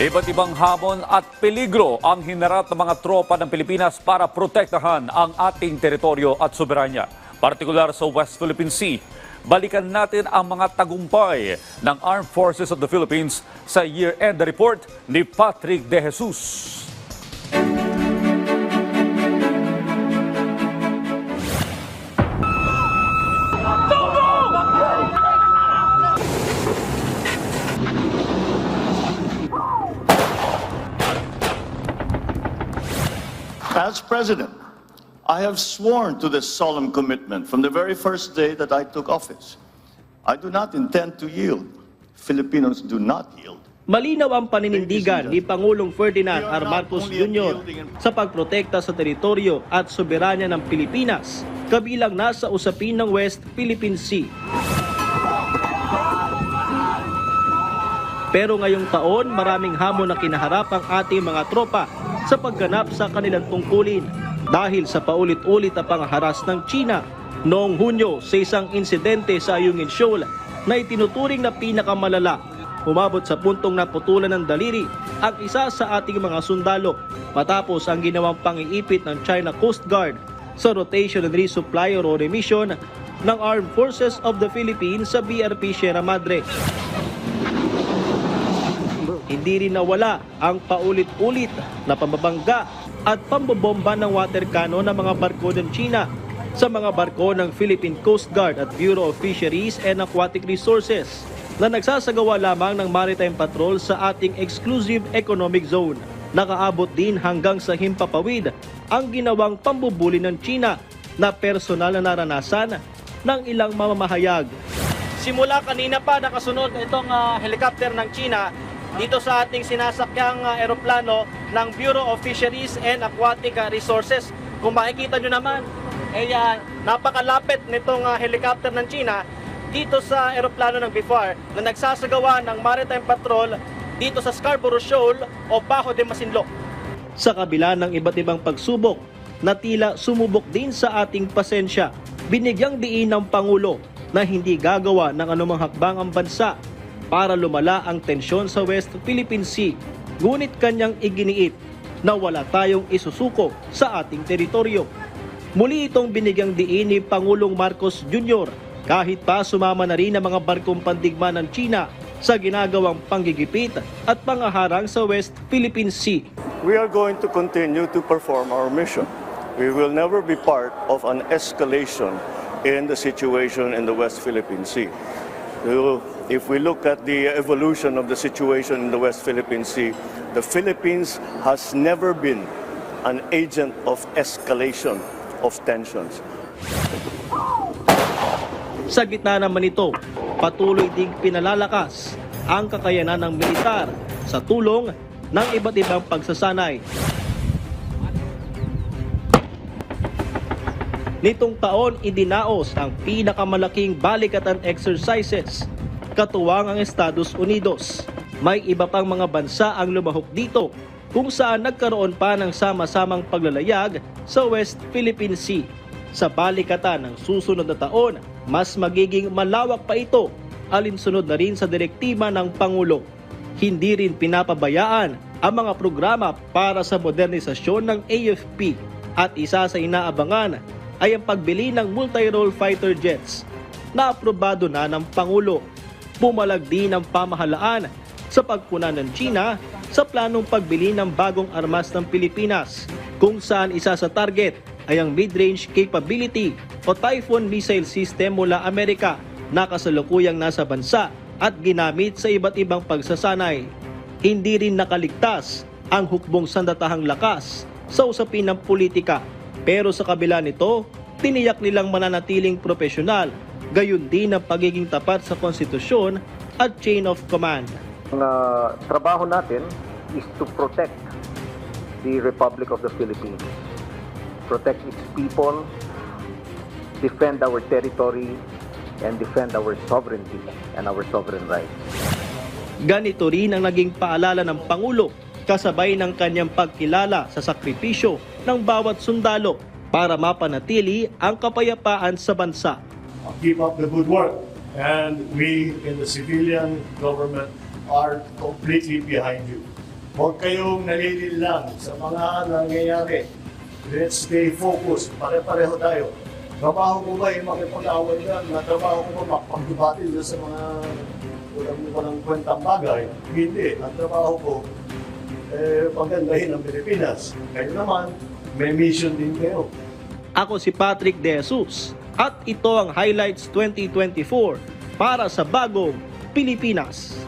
Iba't ibang hamon at peligro ang hinarap ng mga tropa ng Pilipinas para protektahan ang ating teritoryo at soberanya, partikular sa West Philippine Sea. Balikan natin ang mga tagumpay ng Armed Forces of the Philippines sa year-end report ni Patrick De Jesus. As president, I have sworn to this solemn commitment from the very first day that I took office. I do not intend to yield. Filipinos do not yield. Malinaw ang paninindigan ni Pangulong Ferdinand R. Marcos Jr. sa pagprotekta sa teritoryo at soberanya ng Pilipinas, kabilang na sa usapin ng West Philippine Sea. Pero ngayong taon, maraming hamon na kinaharap ang ating mga tropa sa pagganap sa kanilang tungkulin dahil sa paulit-ulit na pangharas ng China noong Hunyo sa isang insidente sa Ayungin Shoal na itinuturing na pinakamalala. Umabot sa puntong naputulan ng daliri ang isa sa ating mga sundalo matapos ang ginawang pangiipit ng China Coast Guard sa rotation and resupply or remission ng Armed Forces of the Philippines sa BRP Sierra Madre. Hindi rin nawala ang paulit-ulit na pambabangga at pambobomba ng water cannon ng mga barko ng China sa mga barko ng Philippine Coast Guard at Bureau of Fisheries and Aquatic Resources na nagsasagawa lamang ng maritime patrol sa ating exclusive economic zone. Nakaabot din hanggang sa himpapawid ang ginawang pambubuli ng China na personal na naranasan ng ilang mamamahayag. Simula kanina pa nakasunod itong ah, helicopter ng China dito sa ating sinasakyang ah, eroplano ng Bureau of Fisheries and Aquatic ah, Resources. Kung makikita nyo naman, ay ah, napakalapit nitong ah, helicopter ng China dito sa eroplano ng BIFAR na nagsasagawa ng maritime patrol dito sa Scarborough Shoal o Bajo de Masinloc. Sa kabila ng iba't ibang pagsubok, na tila sumubok din sa ating pasensya, binigyang diin ng Pangulo na hindi gagawa ng anumang hakbang ang bansa para lumala ang tensyon sa West Philippine Sea. Ngunit kanyang iginiit na wala tayong isusuko sa ating teritoryo. Muli itong binigyang diin ni Pangulong Marcos Jr. kahit pa sumama na rin ang mga barkong pandigma ng China sa ginagawang panggigipit at pangaharang sa West Philippine Sea. We are going to continue to perform our mission. We will never be part of an escalation in the situation in the West Philippine Sea. If we look at the evolution of the situation in the West Philippine Sea, the Philippines has never been an agent of escalation of tensions. Sa gitna naman ito, patuloy ding pinalalakas ang kakayanan ng militar sa tulong ng iba't ibang pagsasanay. Nitong taon, idinaos ang pinakamalaking balikatan exercises, katuwang ang Estados Unidos. May iba pang mga bansa ang lumahok dito kung saan nagkaroon pa ng sama-samang paglalayag sa West Philippine Sea. Sa balikatan ng susunod na taon, mas magiging malawak pa ito alinsunod na rin sa direktiba ng Pangulo. Hindi rin pinapabayaan ang mga programa para sa modernisasyon ng AFP at isa sa inaabangan ay ang pagbili ng multi-role fighter jets na aprobado na ng Pangulo. Pumalag din ang pamahalaan sa pagkunan ng China sa planong pagbili ng bagong armas ng Pilipinas kung saan isa sa target ay ang mid-range capability o Typhoon missile system mula Amerika na kasalukuyang nasa bansa at ginamit sa iba't ibang pagsasanay. Hindi rin nakaligtas ang hukbong sandatahang lakas sa usapin ng politika. Pero sa kabila nito, tiniyak nilang mananatiling profesional, gayon din ang pagiging tapat sa konstitusyon at chain of command. Ang ah, trabaho natin is to protect the Republic of the Philippines. Protect its people, defend our territory, and defend our sovereignty and our sovereign rights. Ganito rin ang naging paalala ng Pangulo kasabay ng kanyang pagkilala sa sakripisyo ng bawat sundalo para mapanatili ang kapayapaan sa bansa. keep up the good work. And we in the civilian government are completely behind you. Huwag kayong nalilin sa mga nangyayari. Let's stay focused. Pare-pareho tayo. Trabaho ko ba yung makipag-away yan? Na trabaho ko ba makipag sa mga walang, walang kwentang bagay? Hindi. Ang trabaho ko, eh, pagandahin ang Pilipinas. Kayo naman, may mission din kayo. Ako si Patrick De Jesus at ito ang Highlights 2024 para sa bagong Pilipinas.